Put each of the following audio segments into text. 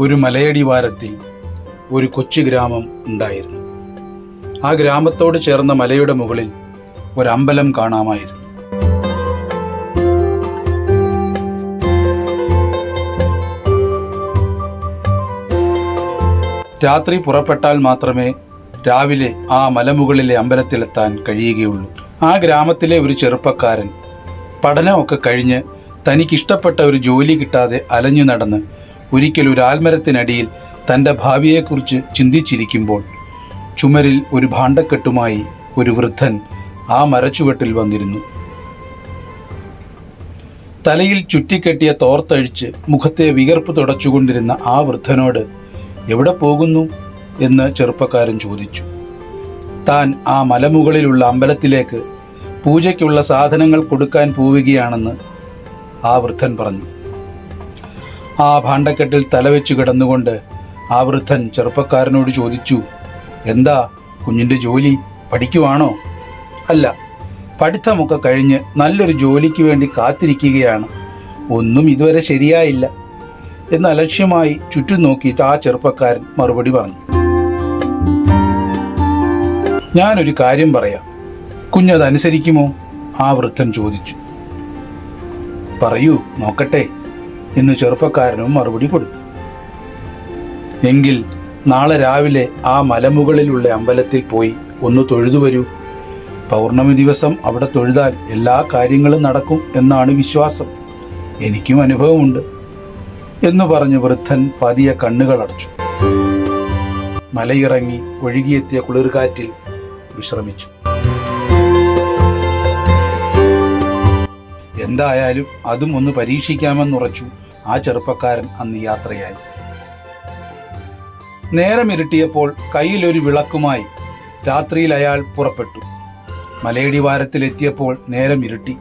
ഒരു മലയടിവാരത്തിൽ ഒരു കൊച്ചു ഗ്രാമം ഉണ്ടായിരുന്നു. ആ ഗ്രാമത്തോട് ചേർന്ന മലയുടെ മുകളിൽ ഒരമ്പലം കാണാമായിരുന്നു. രാത്രി പുറപ്പെട്ടാൽ മാത്രമേ രാവിലെ ആ മലമുകളിലെ അമ്പലത്തിലെത്താൻ കഴിയുകയുള്ളൂ. ആ ഗ്രാമത്തിലെ ഒരു ചെറുപ്പക്കാരൻ പഠനമൊക്കെ കഴിഞ്ഞ് തനിക്കിഷ്ടപ്പെട്ട ഒരു ജോലി കിട്ടാതെ അലഞ്ഞു നടന്ന് ഒരിക്കൽ ഒരു ആൽമരത്തിനടിയിൽ തന്റെ ഭാവിയെക്കുറിച്ച് ചിന്തിച്ചിരിക്കുമ്പോൾ ചുമരിൽ ഒരു ഭാണ്ഡക്കെട്ടുമായി ഒരു വൃദ്ധൻ ആ മരച്ചുവട്ടിൽ വന്നിരുന്നു. തലയിൽ ചുറ്റിക്കെട്ടിയ തോർത്തഴിച്ച് മുഖത്തെ വിയർപ്പ് തുടച്ചുകൊണ്ടിരുന്ന ആ വൃദ്ധനോട് എവിടെ പോകുന്നു? എന്ന് ചെറുപ്പക്കാരൻ ചോദിച്ചു. താൻ ആ മലമുകളിലുള്ള അമ്പലത്തിലേക്ക് പൂജയ്ക്കുള്ള സാധനങ്ങൾ കൊടുക്കാൻ പോവുകയാണെന്ന് ആ വൃദ്ധൻ പറഞ്ഞു. ആ ഭാണ്ഡക്കെട്ടിൽ തലവെച്ച് കിടന്നുകൊണ്ട് ആ വൃദ്ധൻ ചെറുപ്പക്കാരനോട് ചോദിച്ചു എന്താ കുഞ്ഞിന്റെ ജോലി പഠിക്കുവാണോ? അല്ല പഠിത്തമൊക്കെ കഴിഞ്ഞ് നല്ലൊരു ജോലിക്ക് വേണ്ടി കാത്തിരിക്കുകയാണ്. ഒന്നും ഇതുവരെ ശരിയായില്ല. എന്ന് അലക്ഷ്യമായി ചുറ്റും നോക്കി ആ ചെറുപ്പക്കാരൻ മറുപടി പറഞ്ഞു. ഞാനൊരു കാര്യം പറയാം. കുഞ്ഞതനുസരിക്കുമോ ആ വൃദ്ധൻ ചോദിച്ചു. പറയൂ നോക്കട്ടെ. എന്ന് ചെറുപ്പക്കാരനും മറുപടി കൊടുത്തു. എങ്കിൽ നാളെ രാവിലെ ആ മലമുകളിലുള്ള അമ്പലത്തിൽ പോയി ഒന്ന് തൊഴുതു വരൂ. പൗർണമി ദിവസം അവിടെ തൊഴുതാൽ എല്ലാ കാര്യങ്ങളും നടക്കും എന്നാണ് വിശ്വാസം. എനിക്കും അനുഭവമുണ്ട് എന്നു പറഞ്ഞ് വൃദ്ധൻ പതിയെ കണ്ണുകൾ അടച്ചു. മലയിറങ്ങി ഒഴുകിയെത്തിയ കുളിർകാറ്റിൽ വിശ്രമിച്ചു. എന്തായാലും അതും ഒന്ന് പരീക്ഷിക്കാമെന്നുറച്ചു ആ ചെറുപ്പക്കാരൻ അന്ന് യാത്രയായി. നേരം ഇരുട്ടിയപ്പോൾ കയ്യിലൊരു വിളക്കുമായി രാത്രിയിൽ അയാൾ പുറപ്പെട്ടു. മലയടിവാരത്തിലെത്തിയപ്പോൾ നേരം ഇരുട്ടി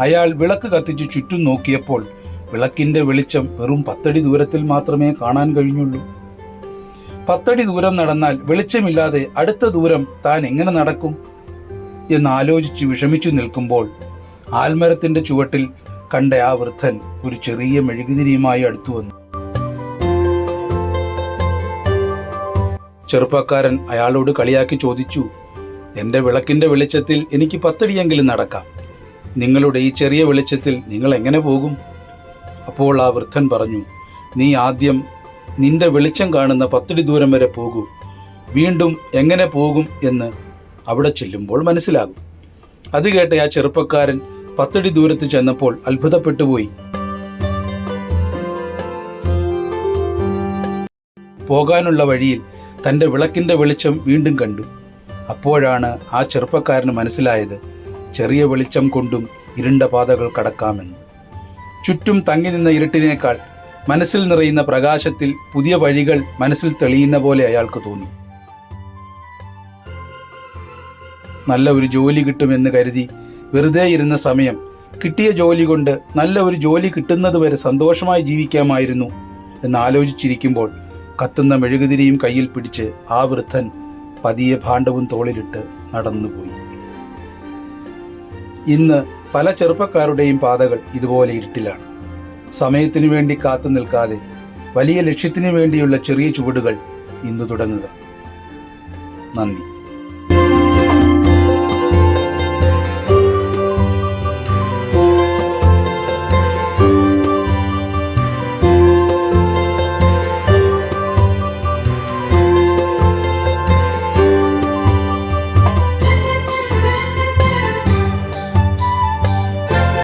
അയാൾ വിളക്ക് കത്തിച്ച് ചുറ്റും നോക്കിയപ്പോൾ വിളക്കിന്റെ വെളിച്ചം വെറും പത്തടി ദൂരത്തിൽ മാത്രമേ കാണാൻ കഴിഞ്ഞുള്ളൂ. പത്തടി ദൂരം നടന്നാൽ വെളിച്ചമില്ലാതെ അടുത്ത ദൂരം താൻ എങ്ങനെ നടക്കും? എന്നാലോചിച്ച് വിഷമിച്ചു നിൽക്കുമ്പോൾ ആൽമരത്തിന്റെ ചുവട്ടിൽ കണ്ട ആ വൃദ്ധൻ ഒരു ചെറിയ മെഴുകുതിരിയുമായി അടുത്തു വന്നു. ചെറുപ്പക്കാരൻ അയാളോട് കളിയാക്കി ചോദിച്ചു എന്റെ വിളക്കിന്റെ വെളിച്ചത്തിൽ എനിക്ക് പത്തടിയെങ്കിലും നടക്കാം. നിങ്ങളുടെ ഈ ചെറിയ വെളിച്ചത്തിൽ നിങ്ങൾ എങ്ങനെ പോകും? അപ്പോൾ ആ വൃദ്ധൻ പറഞ്ഞു നീ ആദ്യം നിന്റെ വെളിച്ചം കാണുന്ന പത്തടി ദൂരം വരെ പോകൂ. വീണ്ടും എങ്ങനെ പോകും എന്ന് അവിടെ ചെല്ലുമ്പോൾ മനസ്സിലാകും. അത് കേട്ട ആ ചെറുപ്പക്കാരൻ പത്തടി ദൂരത്ത് ചെന്നപ്പോൾ അത്ഭുതപ്പെട്ടുപോയി പോകാനുള്ള വഴിയിൽ തന്റെ വിളക്കിന്റെ വെളിച്ചം വീണ്ടും കണ്ടു. അപ്പോഴാണ് ആ ചെറുപ്പക്കാരന് മനസ്സിലായത് ചെറിയ വെളിച്ചം കൊണ്ടും ഇരുണ്ട പാതകൾ കടക്കാമെന്ന്. ചുറ്റും തങ്ങി നിന്ന ഇരുട്ടിനേക്കാൾ മനസ്സിൽ നിറയുന്ന പ്രകാശത്തിൽ പുതിയ വഴികൾ മനസ്സിൽ തെളിയുന്ന പോലെ അയാൾക്ക് തോന്നി. നല്ല ഒരു ജോലി കിട്ടുമെന്ന് കരുതി വെറുതെ ഇരുന്ന സമയം കിട്ടിയ ജോലി കൊണ്ട് നല്ല ഒരു ജോലി കിട്ടുന്നത് വരെ സന്തോഷമായി ജീവിക്കാമായിരുന്നു എന്ന് ആലോചിച്ചിരിക്കുമ്പോൾ കത്തുന്ന മെഴുകുതിരിയും കയ്യിൽ പിടിച്ച് ആ വൃദ്ധൻ പതിയെ ഭാണ്ഡവും തോളിലിട്ട് നടന്നുപോയി. ഇന്ന് പല ചെറുപ്പക്കാരുടെയും പാതകൾ ഇതുപോലെ ഇരുട്ടിലാണ്. സമയത്തിനു വേണ്ടി കാത്തു നിൽക്കാതെ വലിയ ലക്ഷ്യത്തിനു വേണ്ടിയുള്ള ചെറിയ ചുവടുകൾ ഇന്ന് തുടങ്ങുക. നന്ദി.